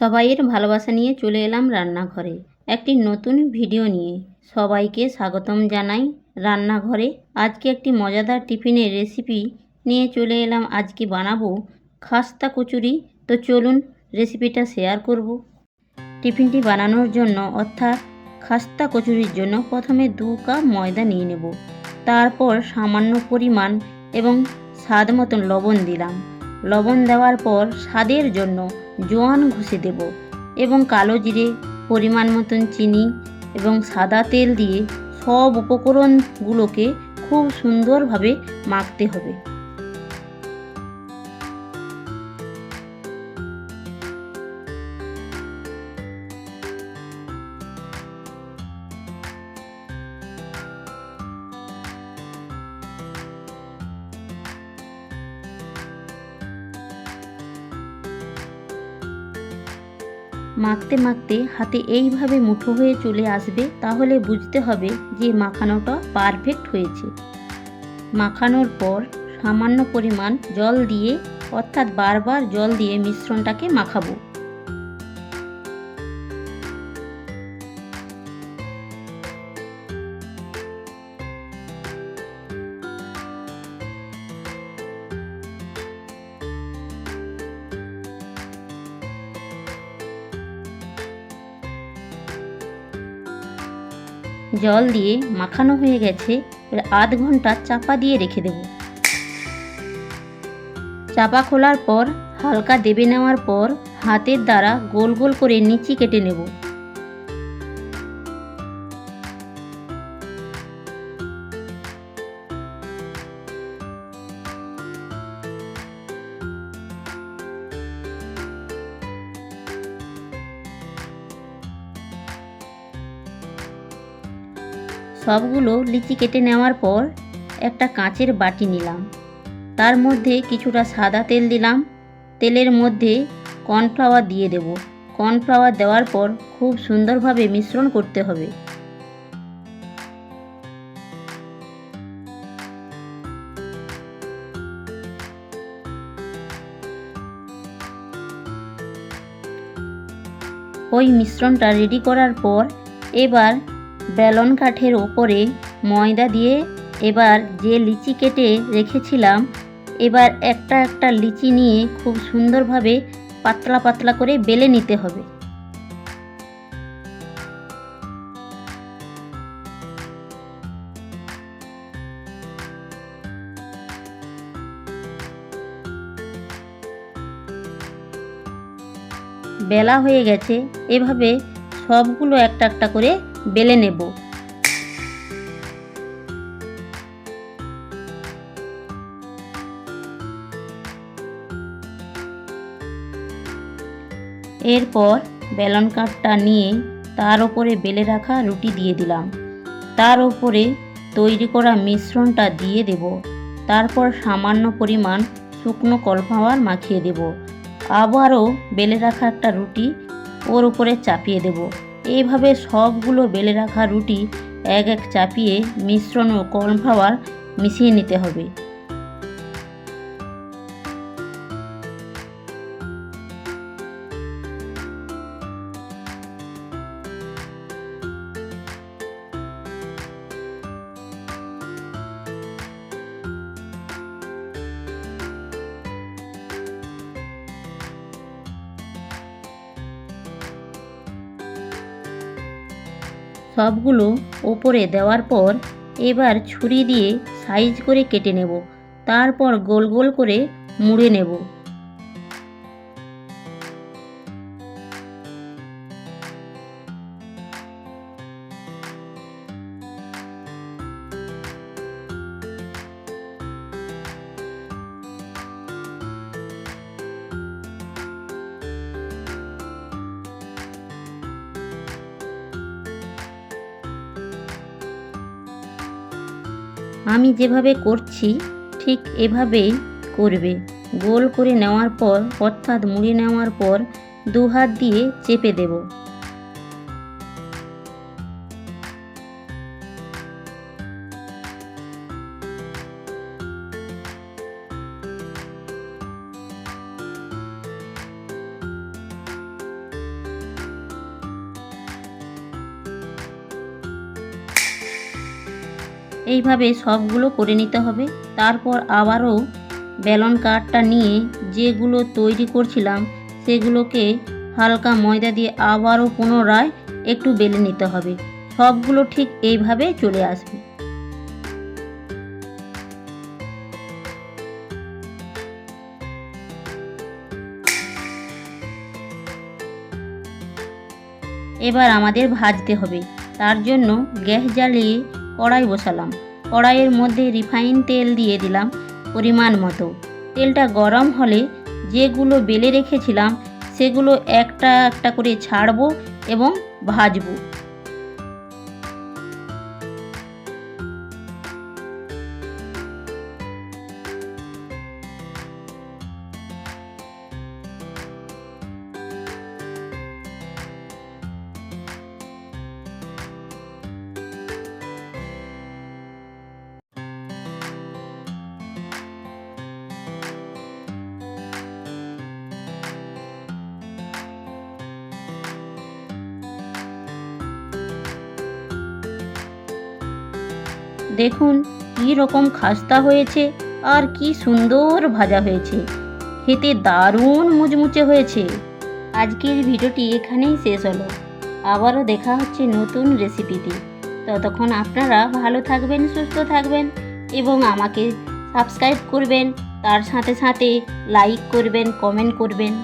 সবাইয়ের ভালোবাসা নিয়ে চলে এলাম রান্নাঘরে। একটি নতুন ভিডিও নিয়ে সবাইকে স্বাগতম জানাই রান্নাঘরে। আজকে একটি মজাদার টিফিনের রেসিপি নিয়ে চলে এলাম। আজকে বানাবো খাস্তা কচুরি। তো চলুন রেসিপিটা শেয়ার করব। টিফিনটি বানানোর জন্য অর্থাৎ খাস্তা কচুরির জন্য প্রথমে দু কাপ ময়দা নিয়ে নেব। তারপর সামান্য পরিমাণ এবং স্বাদ মতন লবণ দিলাম। লবণ দেওয়ার পর স্বাদের জন্য জোয়ান ঘষে দেব এবং কালো জিরে, পরিমাণ মতন চিনি এবং সাদা তেল দিয়ে সব উপকরণগুলোকে খুব সুন্দরভাবে মাখতে হবে। মাখতে মাখতে হাতে এইভাবে মুঠো হয়ে চলে আসবে, তাহলে বুঝতে হবে যে মাখানোটা পারফেক্ট হয়েছে। মাখানোর পর সামান্য পরিমাণ জল দিয়ে, অর্থাৎ বারবার জল দিয়ে মিশ্রণটাকে মাখাবো। জল দিয়ে মাখানো হয়ে গেছে এবার আধ ঘণ্টা চাপা দিয়ে রেখে দেব। চাপা খোলার পর হালকা দেবে নেওয়ার পর হাতের দ্বারা গোল গোল করে নিচি কেটে নেব। সবগুলো লিচি কেটে নেওয়ার পর একটা কাঁচের বাটি নিলাম। তার মধ্যে কিছুটা সাদা তেল দিলাম। তেলের মধ্যে কর্নফ্লাওয়ার দিয়ে দেব। কর্নফ্লাওয়ার দেওয়ার পর খুব সুন্দরভাবে মিশ্রণ করতে হবে। ওই মিশ্রণটা রেডি করার পর এবার বেলন কাঠের ওপরে ময়দা দিয়ে এবার যে লিচি কেটে রেখেছিলাম, এবার একটা একটা লিচি নিয়ে খুব সুন্দরভাবে পাতলা পাতলা করে বেলে নিতে হবে। বেলা হয়ে গেছে, এভাবে সবগুলো একটা একটা করে বেলে নেব। এরপর বেলন কাঠটা নিয়ে তার ওপরে বেলে রাখা রুটি দিয়ে দিলাম। তার ওপরে তৈরি করা মিশ্রণটা দিয়ে দেব। তারপর সামান্য পরিমাণ শুকনো কলফাওয়ার মাখিয়ে দেব। আবারও বেলে রাখা একটা রুটি ওর উপরে চাপিয়ে দেব। এইভাবে সবগুলো বেলে রাখা রুটি এক এক চাপিয়ে মিশ্রণ ও কর্নফ্লাওয়ার মিশিয়ে নিতে হবে। সবগুলো ওপরে দেওয়ার পর এবার ছুরি দিয়ে সাইজ করে কেটে নেব। তারপর গোল গোল করে মুড়ে নেব। আমি যেভাবে করছি, ঠিক এভাবেই করবে। গোল করে নেওয়ার পর, অর্থাৎ মুড়ে নেওয়ার পর দু হাত দিয়ে চেপে দেব। এইভাবে সবগুলো করে নিতে হবে। তারপর আবারও বেলন কাঠটা নিয়ে যেগুলো তৈরি করছিলাম, সেগুলোকে হালকা ময়দা দিয়ে আবারও পুনরায় একটু বেলে নিতে হবে। সবগুলো ঠিক এইভাবে চলে আসবে। এবার আমাদের ভাজতে হবে। তার জন্য গ্যাস জ্বালিয়ে কড়াই বসালাম। কড়াইয়ের মধ্যে রিফাইন তেল দিয়ে দিলাম পরিমাণ মতো। তেলটা গরম হলে যেগুলো বেলে রেখেছিলাম সেগুলো একটা একটা করে ছাড়বো এবং ভাজবো। দেখুন, কী রকম খাস্তা হয়েছে আর কি সুন্দর ভাজা হয়েছে। খেতে দারুণ মুচমুচে হয়েছে। আজকের ভিডিওটি এখানেই শেষ হলো। আবারও দেখা হচ্ছে নতুন রেসিপিতে। ততক্ষণ আপনারা ভালো থাকবেন, সুস্থ থাকবেন এবং আমাকে সাবস্ক্রাইব করবেন। তার সাথে সাথে লাইক করবেন, কমেন্ট করবেন।